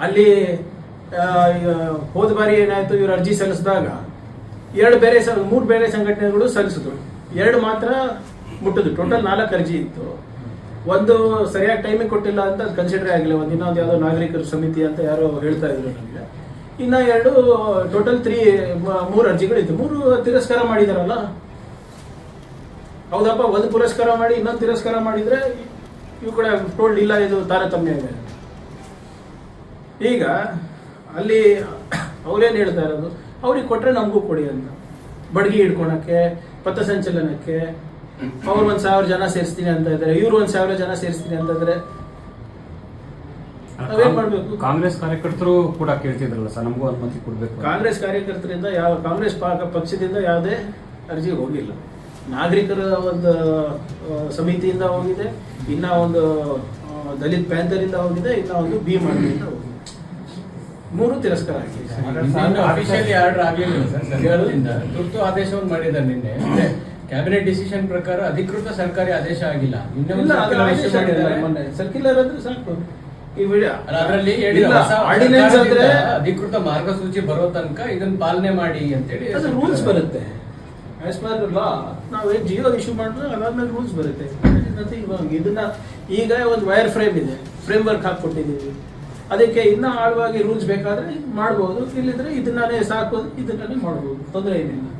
ಅಲ್ಲಿ ಹೋದ ಬಾರಿ ಏನಾಯ್ತು, ಇವರು ಅರ್ಜಿ ಸಲ್ಲಿಸಿದಾಗ ಎರಡು ಬೇರೆ ಸ- ಮೂರು ಬೇರೆ ಸಂಘಟನೆಗಳು ಸಲ್ಲಿಸಿದ್ರು. ಎರಡು ಮಾತ್ರ ಮುಟ್ಟಿದ್ರು. ಟೋಟಲ್ ನಾಲ್ಕು ಅರ್ಜಿ ಇತ್ತು. ಒಂದು ಸರಿಯಾಗಿ ಟೈಮಿಂಗ್ ಕೊಟ್ಟಿಲ್ಲ ಅಂತ ಅದು ಕನ್ಸಿಡರ್ ಆಗಿಲ್ಲ. ಒಂದು ಇನ್ನೊಂದು ಯಾವುದೋ ನಾಗರಿಕರ ಸಮಿತಿ ಅಂತ ಯಾರೋ ಹೇಳ್ತಾ ಇದ್ರು ನನಗೆ ಇನ್ನ ಎರಡು ಟೋಟಲ್ ತ್ರೀ ಮೂರು ಅರ್ಜಿಗಳಿತ್ತು. ಮೂರು ತಿರಸ್ಕಾರ ಮಾಡಿದಾರಲ್ಲ? ಹೌದಪ್ಪ, ಒಂದು ಪುರಸ್ಕಾರ ಮಾಡಿ, ಇನ್ನೊಂದು ತಿರಸ್ಕಾರ ಮಾಡಿದ್ರೆ ಇವು ಕೂಡ ಟೋಲ್ಡ್ ಇಲ್ಲ, ಇದು ತಾರತಮ್ಯ ಇದೆ ಈಗ ಅಲ್ಲಿ ಅವ್ರೇನು ಹೇಳ್ತಾ ಇರೋದು? ಅವ್ರಿಗೆ ಕೊಟ್ಟರೆ ನಮಗೂ ಕೊಡಿ ಅಂತ. ಬಡ್ಗಿ ಹಿಡ್ಕೊಳಕ್ಕೆ ಪಥಸಂಚಲನಕ್ಕೆ ಅವ್ರು ಒಂದು ಸಾವಿರ ಜನ ಸೇರಿಸ್ತೀನಿ ಅಂತ ಇದ್ದಾರೆ ಇವ್ರು ಒಂದು ಸಾವಿರ ಜನ ಸೇರಿಸ್ತೀನಿ ಅಂತ ಇದ್ದಾರೆ ನಾವೇನ್ ಮಾಡ್ಬೇಕು? ಕಾಂಗ್ರೆಸ್ ಕಾರ್ಯಕರ್ತರು ಕೂಡ ಕೇಳ್ತಿದ್ರಲ್ಲ ಸರ್ ನಮಗೂ ಅನುಮತಿ ಕೊಡ್ಬೇಕು ಕಾಂಗ್ರೆಸ್ ಕಾರ್ಯಕರ್ತರಿಂದ ಯಾವ ಕಾಂಗ್ರೆಸ್ ಪಕ್ಷದಿಂದ ಯಾವುದೇ ಅರ್ಜಿ ಹೋಗಿಲ್ಲ. ನಾಗರಿಕರ ಒಂದು ಸಮಿತಿಯಿಂದ ಹೋಗಿದೆ ಇನ್ನ ಒಂದು ದಲಿತ್ ಪ್ಯಾಂಥರ್ ಇಂದ ಹೋಗಿದೆ ಇನ್ನ ಒಂದು ಭೀಮಣ್ಣಿಂದ ಹೋಗಿದೆ. ಮೂರು ತಿರಸ್ಕಾರ ಆಗಿದೆ ಅಫಿಷಿಯಲಿ ಆರ್ಡರ್ ಆಗಿಲ್ಲ ಸರ್ ಸರ್ಕಾರದಿಂದ ತುರ್ತು ಆದೇಶವನ್ನು ಮಾಡಿದ್ದಾರೆ ನಿನ್ನೆ. ಕ್ಯಾಬಿನೆಟ್ ಡಿಸಿಷನ್ ಪ್ರಕಾರ ಅಧಿಕೃತ ಸರ್ಕಾರಿ ಆದೇಶ ಆಗಿಲ್ಲ. ಸರ್ಕ್ಯುಲರ್ ಅಂದ್ರೆ ಸಾಕು ಅದರಲ್ಲಿ ಆರ್ಡಿನೆನ್ಸ್ ಅಂದ್ರೆ ಅಧಿಕೃತ ಮಾರ್ಗಸೂಚಿ ಬರೋ ತನಕ ಇದನ್ನ ಪಾಲನೆ ಮಾಡಿ ಅಂತೇಳಿ ರೂಲ್ಸ್ ಬರುತ್ತೆ. ಆಸ್ ಪರ್ ಲಾ ನಾವು ಜಿಯೋ ಇಶ್ಯೂ ಮಾಡಿದ್ರೆ ಅದಾದ್ಮೇಲೆ ರೂಲ್ಸ್ ಬರುತ್ತೆ. ಇದನ್ನ ಈಗ ಒಂದು ವೈರ್ ಫ್ರೇಮ್ ಇದೆ. ಫ್ರೇಮ್ ವರ್ಕ್ ಹಾಕೊಟ್ಟಿದ್ದೀವಿ ಅದಕ್ಕೆ ಇನ್ನ ಆಳವಾಗಿ ರೂಲ್ಸ್ ಬೇಕಾದ್ರೆ ಮಾಡ್ಬೋದು. ಇಲ್ಲಿದ್ರೆ ಇದನ್ನೇ ಸಾಕು ಇದನ್ನೇ ಮಾಡ್ಬೋದು. ತೊಂದರೆ ಏನಿಲ್ಲ.